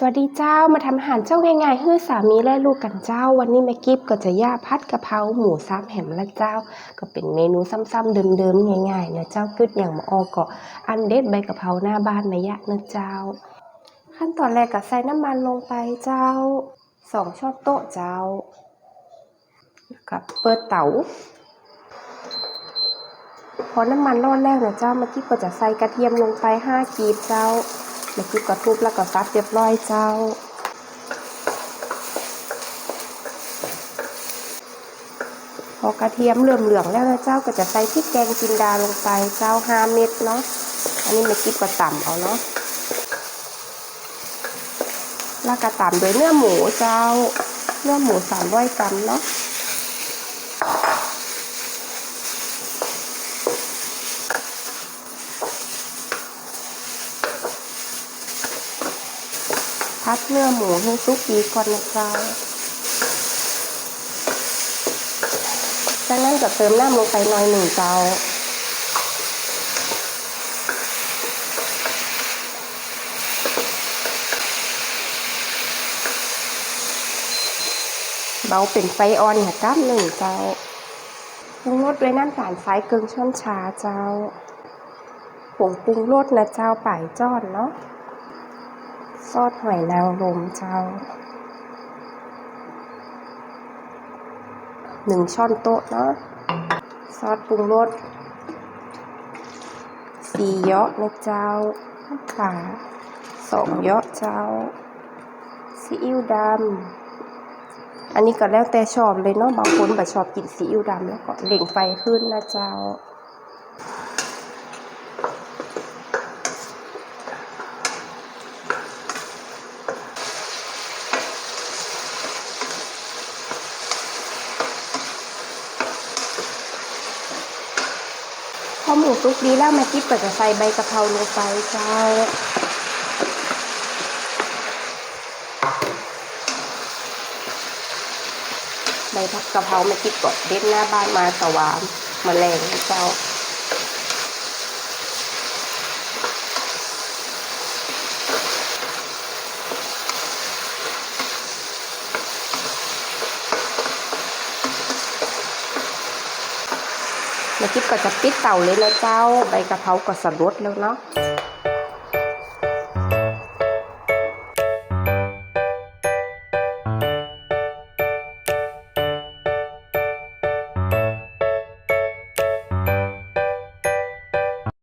สวัสดีเจ้ามาทำอาหารเจ้าง่ายๆให้สามีและลูกกันเจ้า วันนี้แม่กิฟก็จะย่าพัดกะเพราหมูซับแหมละเจ้า ก็เป็นเมนูซ้ำๆเดิมๆง่ายๆนะเจ้ากึดอย่างมาออก็อันเด็ดใบกะเพราหน้าบ้านมายะนะเจ้า ขั้นตอนแรกก็ใส่น้ำมันลงไปเจ้าสองช้อนโต๊ะเจ้าแล้วก็เปิดเตาพอน้ำมันร้อนแล้วนะเจ้าเมื่อกี้ก็จะใส่กระเทียมลงไป5กีบเจ้า เมื่อกี้ก็ทุบแล้วก็ซับเรียบร้อยเจ้า พอกระเทียมเหลื่อมๆแล้วนะเจ้าก็จะใส่พริกแกงจินดาลงไปเจ้า5เม็ดเนาะอันนี้เมื่อกี้ก็ต่ำเอาเนาะแล้วก็ตามด้วยเนื้อหมูเจ้าเนื้อหมูสามร้อยกรัมเนาะ พัดเนื้อหมูให้สุกดีก่อนนะเจ้าจากนั้นก็เติมน้ำลงไปหน่อยหนึ่งเจ้าเบาเป็นไฟอ่อนค่ะก้ามหนึ่งเจ้าปรุงรสด้วยน้ำตาลทรายเกลือช้อนชาเจ้าผงปรุงรสนะเจ้าป่ายจ้อนเนาะ ซอสหอยนางรมเจ้าหนึ่งช้อนโต๊ะเนาะซอสปรุงรสสี่เยาะนะเจ้าน้ำปลาสองเยาะเจ้าซีอิ๊วดำอันนี้ก็แล้วแต่ชอบเลยเนาะบางคนแบบชอบกินซีอิ๊วดำแล้วก็เด่งไฟขึ้นนะเจ้า อหมูสุกดีแล้วแม่กิ๊บก็จะใส่ใบกะเพราลงไปเจ้าใบผักกะเพราม่กิ๊บก็เด็ดหน้าบ้านมาสวามมาแรงเจ้า แม่กิ๊บก็จะปิดเตาเลยนะเจ้าใบกะเพราก็สะรดแล้วเนาะ